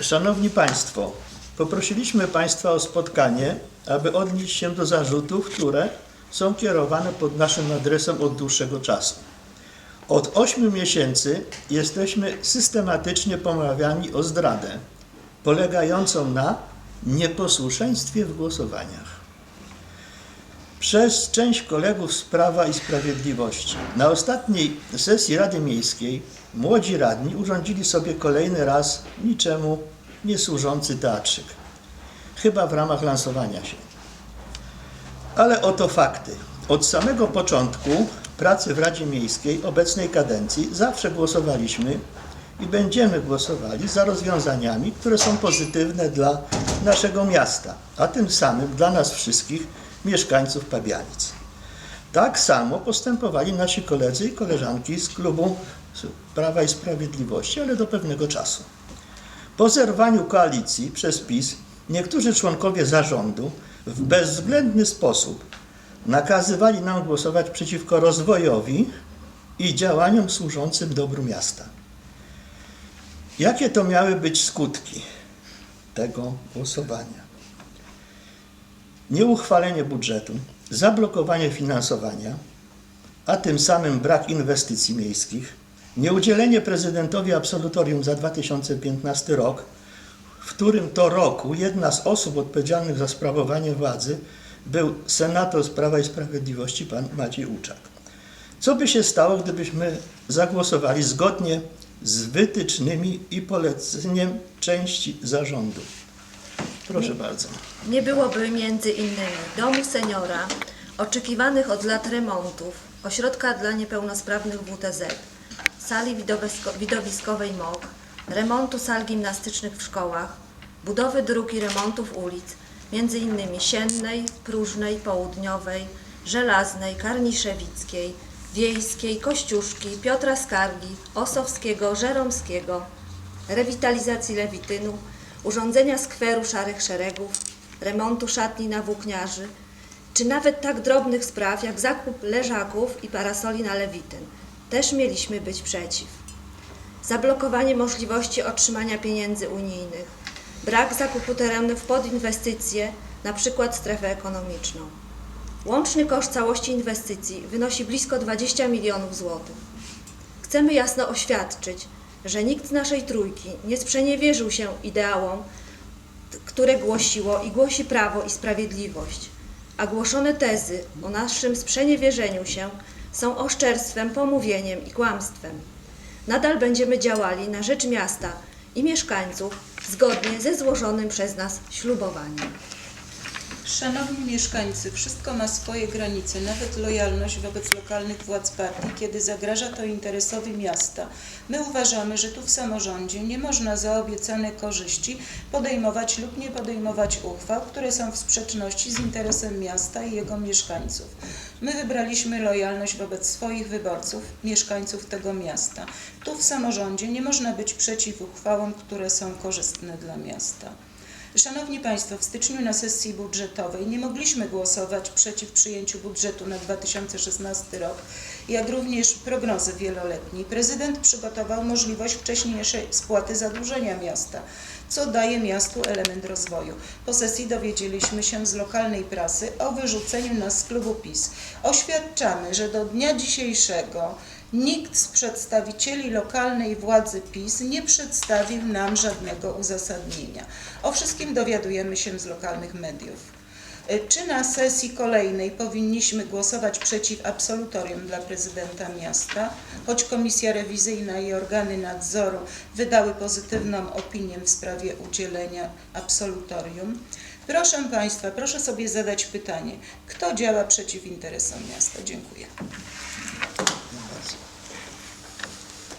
Szanowni Państwo, poprosiliśmy Państwa o spotkanie, aby odnieść się do zarzutów, które są kierowane pod naszym adresem od dłuższego czasu. Od ośmiu miesięcy jesteśmy systematycznie pomawiani o zdradę, polegającą na nieposłuszeństwie w głosowaniach. Przez część kolegów z Prawa i Sprawiedliwości. Na ostatniej sesji Rady Miejskiej młodzi radni urządzili sobie kolejny raz niczemu niesłużący teatrzyk. Chyba w ramach lansowania się. Ale oto fakty. Od samego początku pracy w Radzie Miejskiej obecnej kadencji zawsze głosowaliśmy i będziemy głosowali za rozwiązaniami, które są pozytywne dla naszego miasta, a tym samym dla nas wszystkich mieszkańców Pabianic. Tak samo postępowali nasi koledzy i koleżanki z klubu Prawa i Sprawiedliwości, ale do pewnego czasu. Po zerwaniu koalicji przez PiS niektórzy członkowie zarządu w bezwzględny sposób nakazywali nam głosować przeciwko rozwojowi i działaniom służącym dobru miasta. Jakie to miały być skutki tego głosowania? Nieuchwalenie budżetu, zablokowanie finansowania, a tym samym brak inwestycji miejskich, nieudzielenie prezydentowi absolutorium za 2015 rok, w którym to roku jedna z osób odpowiedzialnych za sprawowanie władzy był senator z Prawa i Sprawiedliwości, pan Maciej Łuczak. Co by się stało, gdybyśmy zagłosowali zgodnie z wytycznymi i poleceniem części zarządu? Proszę bardzo. Nie byłoby między innymi domu seniora, oczekiwanych od lat remontów, ośrodka dla niepełnosprawnych WTZ, sali widowisko- widowiskowej MOK, remontu sal gimnastycznych w szkołach, budowy dróg i remontów ulic, między innymi Siennej, Próżnej, Południowej, Żelaznej, Karniszewickiej, Wiejskiej, Kościuszki, Piotra Skargi, Osowskiego, Żeromskiego, rewitalizacji Lewitynu, urządzenia skweru Szarych Szeregów, remontu szatni na włókniarzy, czy nawet tak drobnych spraw jak zakup leżaków i parasoli na Lewityn. Też mieliśmy być przeciw. Zablokowanie możliwości otrzymania pieniędzy unijnych, brak zakupu terenów pod inwestycje, przykład strefę ekonomiczną. Łączny koszt całości inwestycji wynosi blisko 20 milionów złotych. Chcemy jasno oświadczyć, że nikt z naszej trójki nie sprzeniewierzył się ideałom, które głosiło i głosi Prawo i Sprawiedliwość, a głoszone tezy o naszym sprzeniewierzeniu się są oszczerstwem, pomówieniem i kłamstwem. Nadal będziemy działali na rzecz miasta i mieszkańców zgodnie ze złożonym przez nas ślubowaniem. Szanowni mieszkańcy, wszystko ma swoje granice, nawet lojalność wobec lokalnych władz partii, kiedy zagraża to interesowi miasta. My uważamy, że tu w samorządzie nie można za obiecane korzyści podejmować lub nie podejmować uchwał, które są w sprzeczności z interesem miasta i jego mieszkańców. My wybraliśmy lojalność wobec swoich wyborców, mieszkańców tego miasta. Tu w samorządzie nie można być przeciw uchwałom, które są korzystne dla miasta. Szanowni Państwo, w styczniu na sesji budżetowej nie mogliśmy głosować przeciw przyjęciu budżetu na 2016 rok, jak również prognozy wieloletniej. Prezydent przygotował możliwość wcześniejszej spłaty zadłużenia miasta, co daje miastu element rozwoju. Po sesji dowiedzieliśmy się z lokalnej prasy o wyrzuceniu nas z klubu PiS. Oświadczamy, że do dnia dzisiejszego Nikt z przedstawicieli lokalnej władzy PiS nie przedstawił nam żadnego uzasadnienia. O wszystkim dowiadujemy się z lokalnych mediów. Y, Czy na sesji kolejnej powinniśmy głosować przeciw absolutorium dla prezydenta miasta, choć komisja rewizyjna i organy nadzoru wydały pozytywną opinię w sprawie udzielenia absolutorium? Proszę Państwa, proszę sobie zadać pytanie, kto działa przeciw interesom miasta? Dziękuję.